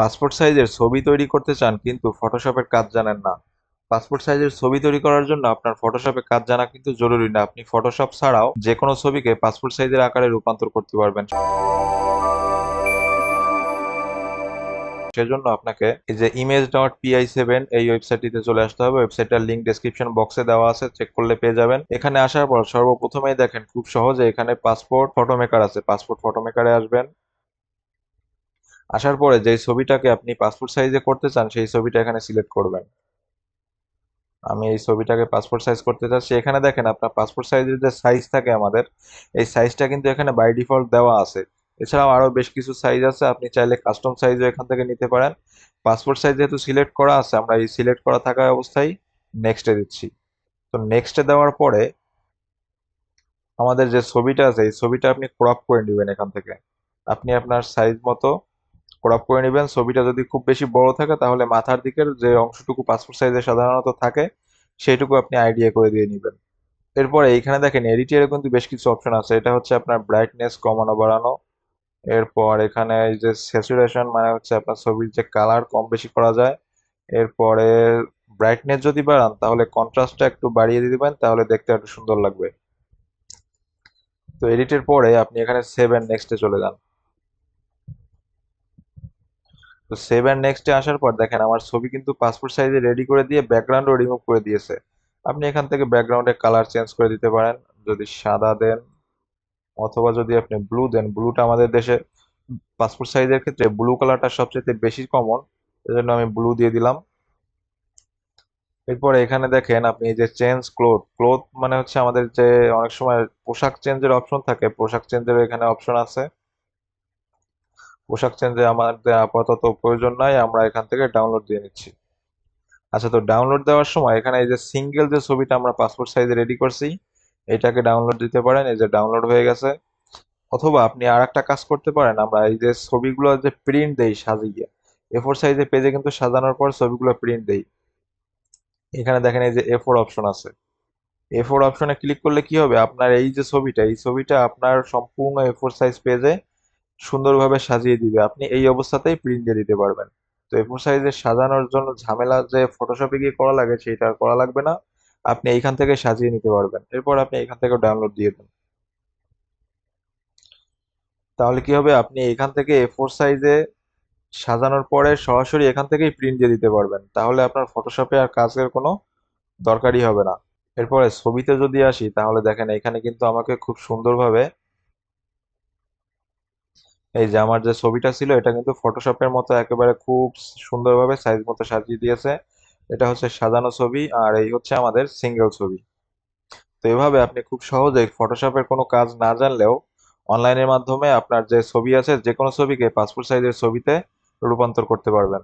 Passport সাইজের ছবি তৈরি করতে চান কিন্তু ফটোশপের কাজ জানেন না। পাসপোর্ট সাইজের ছবি তৈরি করার জন্য আপনার ফটোশপে কাজ জানা কিন্তু জরুরি না। আপনি ফটোশপ ছাড়াও যে কোনো ছবিকে পাসপোর্ট সাইজের আকারে রূপান্তর করতে পারবেন। সেজন্য আপনাকে এই যে ইমেজ ডট পিআই সেভেন এই ওয়েবসাইটটিতে চলে আসতে হবে। ওয়েবসাইটটার লিঙ্ক ডেসক্রিপশন বক্সে দেওয়া আছে। চেক করলে পেয়ে যাবেন। এখানে আসার পর সর্বপ্রথমেই দেখেন খুব সহজে এখানে পাসপোর্ট ফটো মেকার আছে। পাসপোর্ট ফটো মেকারে আসবেন। আসার পরে যেই ছবিটাকে আপনি পাসপোর্ট সাইজে করতে চান, সেই ছবিটা এখানে সিলেক্ট করবেন। আমি এই ছবিটাকে পাসপোর্ট সাইজ করতে চাচ্ছি। এখানে দেখেন আপনার পাসপোর্ট সাইজের যে সাইজ থাকে আমাদের, এই সাইজটা কিন্তু এখানে বাই ডিফল্ট দেওয়া আছে। এছাড়াও আরও বেশ কিছু সাইজ আছে, আপনি চাইলে কাস্টম সাইজও এখান থেকে নিতে পারেন। পাসপোর্ট সাইজ যেহেতু সিলেক্ট করা আছে, আমরা এই সিলেক্ট করা থাকা অবস্থায় নেক্সটে দিচ্ছি। তো নেক্সটে দেওয়ার পরে আমাদের যে ছবিটা আছে, এই ছবিটা আপনি ক্রপ করে নেবেন এখান থেকে। আপনি আপনার সাইজ মতো ক্রপ করে নেবেন। ছবিটা যদি খুব বেশি বড় থাকে, তাহলে মাথার দিকের যে অংশটুকু পাসপোর্ট সাইজে সাধারণত থাকে, সেইটুকু আপনি আইডিয়া করে দিয়ে নেবেন। এরপরে এইখানে দেখেন এডিটের কিন্তু বেশ কিছু অপশন আছে। এটা হচ্ছে আপনার ব্রাইটনেস কমানো, বাড়ানো। এরপর এখানে এই যে স্যাচুরেশন মানে হচ্ছে আপনার ছবির যে কালার কম বেশি করা যায়। এরপরে ব্রাইটনেস যদি বাড়ান, তাহলে কন্ট্রাস্টটা একটু বাড়িয়ে দিবেন, তাহলে দেখতে একটু সুন্দর লাগবে। তো এডিটের পরে আপনি এখানে সেভ এন্ড নেক্সটে চলে যান। তো সেভ এন্ড নেক্সটে আসার পর দেখেন আমার ছবি কিন্তু পাসপোর্ট সাইজে রেডি করে দিয়ে ব্যাকগ্রাউন্ডও রিমুভ করে দিয়েছে। আপনি এখান থেকে ব্যাকগ্রাউন্ডে কালার চেঞ্জ করে দিতে পারেন। যদি সাদা দেন অথবা যদি আপনি ব্লু দেন ব্লুটা আমাদের দেশে পাসপোর্ট সাইজের ক্ষেত্রে ব্লু কালারটা সবচেয়ে বেশি কমন এজন্য আমি ব্লু দিয়ে দিলাম। এরপরে এখানে দেখেন আপনি এই যে চেঞ্জ ক্লোথ ক্লোথ মানে হচ্ছে আমাদের যে অনেক সময় পোশাক চেঞ্জের অপশন থাকে, পোশাক চেঞ্জের এখানে অপশন আছে। পোশাক চেঞ্জে আমাদের আপাতত প্রয়োজন নাই, আমরা এখান থেকে ডাউনলোড দিয়ে নিচ্ছি। আচ্ছা তো ডাউনলোড দেওয়ার সময় এখানে এই যে সিঙ্গেল যে ছবিটা আমরা পাসপোর্ট সাইজে রেডি করছি, এটাকে ডাউনলোড দিতে পারেন, এই যে ডাউনলোড হয়ে গেছে। অথবা আপনি আর একটা কাজ করতে পারেন, আমরা এই যে ছবিগুলো যে প্রিন্ট দেই সাজিয়ে এ ফোর সাইজে পেজে কিন্তু সাজানোর পর ছবিগুলো প্রিন্ট দেই। এখানে দেখেন এই যে এ ফোর অপশন আছে। এ ফোর অপশনে ক্লিক করলে কি হবে? আপনার এই যে ছবিটা, এই ছবিটা আপনার সম্পূর্ণ এ ফোর সাইজ পেজে সুন্দরভাবে সাজিয়ে দিবে। আপনি এই অবস্থাতেই প্রিন্ট দিয়ে দিতে পারবেন। তো এ ফোর সাইজে সাজানোর জন্য ঝামেলা যে ফটোশপে গিয়ে করা লাগে, সেটা করা লাগবে না। আপনি এইখান থেকে সাজিয়ে নিতে পারবেন। এরপর আপনি এখান থেকে ডাউনলোড দিয়ে দেন। তাহলে কি হবে? আপনি এখান থেকে এ ফোর সাইজে সাজানোর পরে সরাসরি এখান থেকেই প্রিন্ট দিয়ে দিতে পারবেন। তাহলে আপনার ফটোশপে আর কাজের কোনো দরকারই হবে না। এরপরে ছবিতে যদি আসি, তাহলে দেখেন এখানে কিন্তু আমাকে খুব সুন্দরভাবে এই যে আমার যে ছবিটা ছিল, এটা কিন্তু ফটোশপের মতো একেবারে খুব সুন্দরভাবে সাইজ মতো সাজিয়ে দিয়েছে। এটা হচ্ছে সাজানো ছবি আর এই হচ্ছে আমাদের সিঙ্গেল ছবি। তো এভাবে আপনি খুব সহজেই ফটোশপের কোনো কাজ না জানলেও অনলাইনের মাধ্যমে আপনার যে ছবি আছে যে কোনো ছবিকে পাসপোর্ট সাইজের ছবিতে রূপান্তর করতে পারবেন।